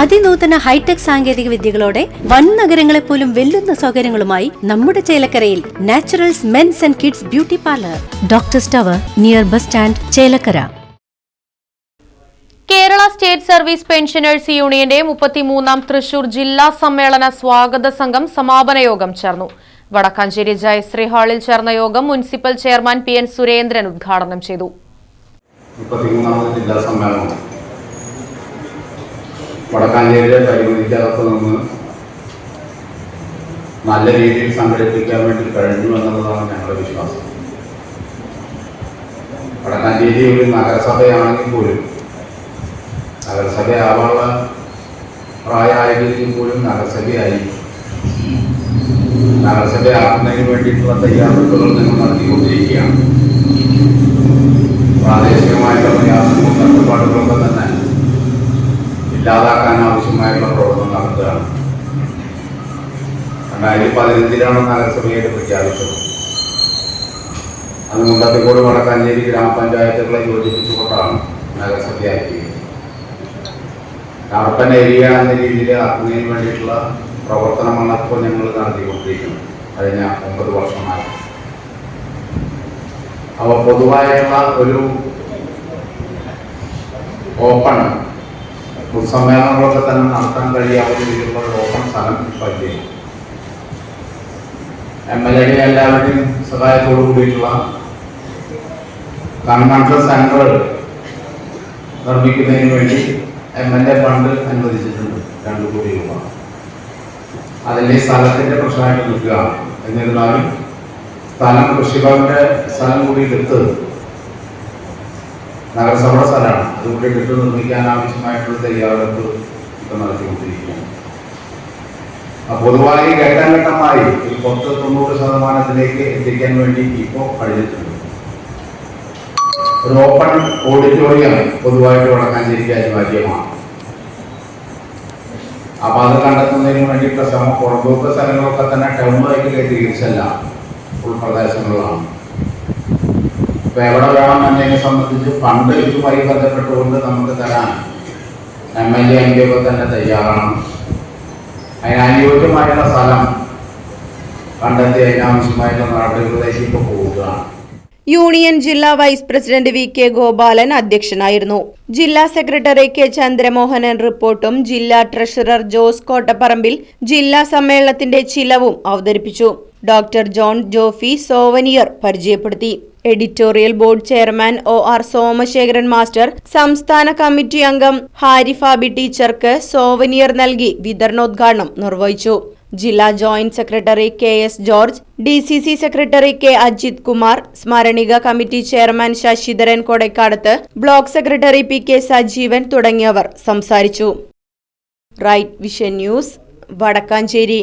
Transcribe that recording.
അതിനൂതന hi tech സാങ്കേതിക വിദ്യകളോടെ വൻ നഗരങ്ങളെ പോലും വെല്ലുന്ന സൗകര്യങ്ങളുമായി നമ്മുടെ ചേലക്കരയിൽ naturals men's and kids beauty parlour. Doctor സ്റ്റവർ near bus stand Chelakkara. Kerala state service pensioners യൂണിയന്റെ മുപ്പത്തിമൂന്നാം തൃശൂർ ജില്ലാ സമ്മേളന സ്വാഗത സംഘം സമാപന യോഗം ചേർന്നു. വടക്കാഞ്ചേരി ജയശ്രീ ഹാളിൽ ചേർന്ന യോഗം municipal chairman P N Surendran ഉദ്ഘാടനം ചെയ്തു. മുപ്പത്തിമൂന്നാമത് ജില്ലാ നമ്മൾ നല്ല രീതിയിൽ സംഘടിപ്പിക്കാൻ വേണ്ടി കഴിഞ്ഞു എന്നുള്ളതാണ് ഞങ്ങളുടെ വിശ്വാസം. വടക്കാഞ്ചേരി ഒരു നഗരസഭയാണെങ്കിൽ പോലും നഗരസഭയാവാനുള്ള പ്രായമായെങ്കിൽ പോലും നഗരസഭയായി. നഗരസഭയാക്കുന്നതിന് വേണ്ടിയിട്ടുള്ള തയ്യാറെടുപ്പുകൾ നിങ്ങൾ നടത്തിക്കൊണ്ടിരിക്കുകയാണ്. ഇല്ലാതാക്കാൻ ആവശ്യമായുള്ള പ്രവർത്തനം നടത്തുകയാണ്. രണ്ടായിരത്തി പതിനഞ്ചിലാണ് നഗരസഭയുടെ പ്രഖ്യാപിച്ചത് അത് മുണ്ടത്തിക്കോട് വടക്കാഞ്ചേരി ഗ്രാമപഞ്ചായത്തുകളെ യോജിപ്പിച്ചുകൊണ്ടാണ് നഗരസഭയാക്കിയത് അർബൻ ഏരിയ എന്ന രീതിയിൽ ആക്കുന്നതിന് വേണ്ടിയിട്ടുള്ള പ്രവർത്തനമാണ് ഇപ്പോൾ ഞങ്ങൾ നടത്തിക്കൊണ്ടിരിക്കുന്നത് കഴിഞ്ഞ ഒമ്പത് വർഷമായി. അപ്പോൾ പൊതുവായിട്ടുള്ള ഒരു ഓപ്പൺ പൊതുസമ്മേളനങ്ങളൊക്കെ തന്നെ നടത്താൻ കഴിയാവുന്ന രീതിയിലുള്ള ഓപ്പൺ സ്ഥലം പറ്റി എം എൽ എയുടെ എല്ലാവരുടെയും സഹായത്തോടു കൂടിയിട്ടുള്ള കൺവെൻഷൻ സെന്റർ നിർമ്മിക്കുന്നതിന് വേണ്ടി എം എൽ എ ഫണ്ട് അനുവദിച്ചിട്ടുണ്ട് രണ്ടു കോടി രൂപ. അതിന്റെ സ്ഥലത്തിന്റെ പ്രശ്നമായിട്ട് നിൽക്കുക എന്നിരുന്നാലും സ്ഥലം കൃഷിഭവന്റെ സ്ഥലം കൂടി എടുത്ത് നഗരസഭയുടെ സ്ഥലമാണ്. അതുകൂടി കെട്ട് നിർമ്മിക്കാൻ ആവശ്യമായിട്ടുള്ള തയ്യാറെടുപ്പ് ഇപ്പം നടത്തിക്കൊണ്ടിരിക്കുകയാണ്. പൊതുവായി ഘട്ടം ഘട്ടമായി ഈ പത്ത് തൊണ്ണൂറ് ശതമാനത്തിലേക്ക് എത്തിക്കാൻ വേണ്ടി ഇപ്പോൾ കഴിഞ്ഞിട്ടുണ്ട്. ഒരു ഓപ്പൺ ഓഡിറ്റോറിയം പൊതുവായിട്ട് വടക്കാഞ്ചേരിക്ക് അനിവാര്യമാണ്. അപ്പൊ അത് കണ്ടെത്തുന്നതിന് വേണ്ടിയിട്ടുള്ള ശ്രമം പുറമ്പോക്ക് സ്ഥലങ്ങളൊക്കെ തന്നെ ടൗണായിട്ട് തിരിച്ചല്ല ഉൾപ്രദേശങ്ങളിലാണ്. അപ്പൊ എവിടെ വേണം എന്നതിനെ സംബന്ധിച്ച് ഫണ്ട് ഇതുമായി ബന്ധപ്പെട്ടുകൊണ്ട് നമുക്ക് തരാൻ എം എൽ എ എം ഒക്കെ തന്നെ തയ്യാറാണ്. അതിന് അനുയോജ്യമായുള്ള സ്ഥലം കണ്ടെത്തി അതിനാവശ്യമായിട്ടുള്ള നാട്ടുകളിലേക്ക് ഇപ്പോൾ പോവുകയാണ്. യൂണിയൻ ജില്ലാ vice president V K Gopalan അധ്യക്ഷനായിരുന്നു. ജില്ലാ സെക്രട്ടറി കെ ചന്ദ്രമോഹനൻ റിപ്പോർട്ടും ജില്ലാ ട്രഷറർ ജോസ് കോട്ടപ്പറമ്പിൽ ജില്ലാ സമ്മേളനത്തിന്റെ ചിലവും അവതരിപ്പിച്ചു. ഡോക്ടർ ജോൺ ജോഫി സോവനിയർ പരിചയപ്പെടുത്തി. Editorial board chairman O R Somasekharan master സംസ്ഥാന കമ്മിറ്റി അംഗം ഹാരിഫാബി ടീച്ചർക്ക് സോവനിയർ നൽകി വിതരണോദ്ഘാടനം നിർവഹിച്ചു. ജില്ലാ joint secretary K S George D C C secretary K Ajith Kumar സ്മരണിക committee chairman Sasidharan Kodakkadath block secretary P K Sajeevan തുടങ്ങിയവർ സംസാരിച്ചു. Right vision news Wadakkanchery.